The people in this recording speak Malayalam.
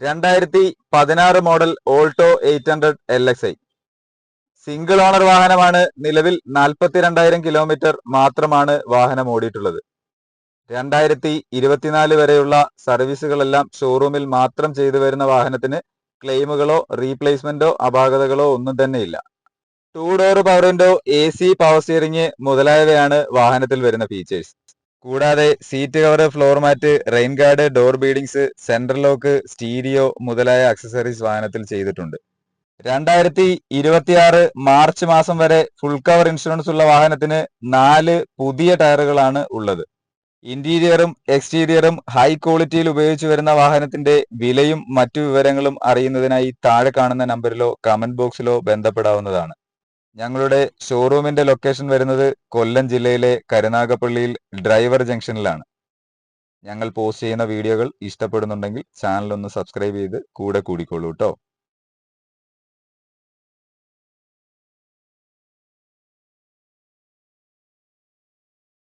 രണ്ടായിരത്തി പതിനാറ് model Alto eight hundred L X I single owner വാഹനമാണ്. നിലവിൽ നാൽപ്പത്തിരണ്ടായിരം കിലോമീറ്റർ മാത്രമാണ് വാഹനം ഓടിയിട്ടുള്ളത്. രണ്ടായിരത്തി ഇരുപത്തിനാല് വരെയുള്ള സർവീസുകളെല്ലാം ഷോറൂമിൽ മാത്രം ചെയ്തു വരുന്ന വാഹനത്തിന് ക്ലെയിമുകളോ റീപ്ലേസ്മെന്റോ അപാകതകളോ ഒന്നും തന്നെയില്ല two door power window A C power steering മുതലായവയാണ് വാഹനത്തിൽ വരുന്ന ഫീച്ചേഴ്സ് കൂടാതെ seat cover floor mat rain guard door beadings central lock stereo മുതലായ അക്സസറീസ് വാഹനത്തിൽ ചെയ്തിട്ടുണ്ട്. രണ്ടായിരത്തി ഇരുപത്തിയാറ് മാർച്ച് മാസം വരെ ഫുൾ കവർ ഇൻഷുറൻസ് ഉള്ള വാഹനത്തിന് നാല് പുതിയ ടയറുകളാണ് ഉള്ളത്. ഇന്റീരിയറും എക്സ്റ്റീരിയറും ഹൈ ക്വാളിറ്റിയിൽ ഉപയോഗിച്ചു വരുന്ന വാഹനത്തിന്റെ വിലയും മറ്റു വിവരങ്ങളും അറിയുന്നതിനായി താഴെ കാണുന്ന നമ്പറിലോ കമന്റ് ബോക്സിലോ ബന്ധപ്പെടാവുന്നതാണ്. ഞങ്ങളുടെ ഷോറൂമിന്റെ ലൊക്കേഷൻ വരുന്നത് കൊല്ലം ജില്ലയിലെ കരുനാഗപ്പള്ളിയിൽ ഡ്രൈവർ ജംഗ്ഷനിലാണ്. ഞങ്ങൾ പോസ്റ്റ് ചെയ്യുന്ന വീഡിയോകൾ ഇഷ്ടപ്പെടുന്നുണ്ടെങ്കിൽ ചാനൽ ഒന്ന് സബ്സ്ക്രൈബ് ചെയ്ത് കൂടെ കൂടിക്കോളൂ കേട്ടോ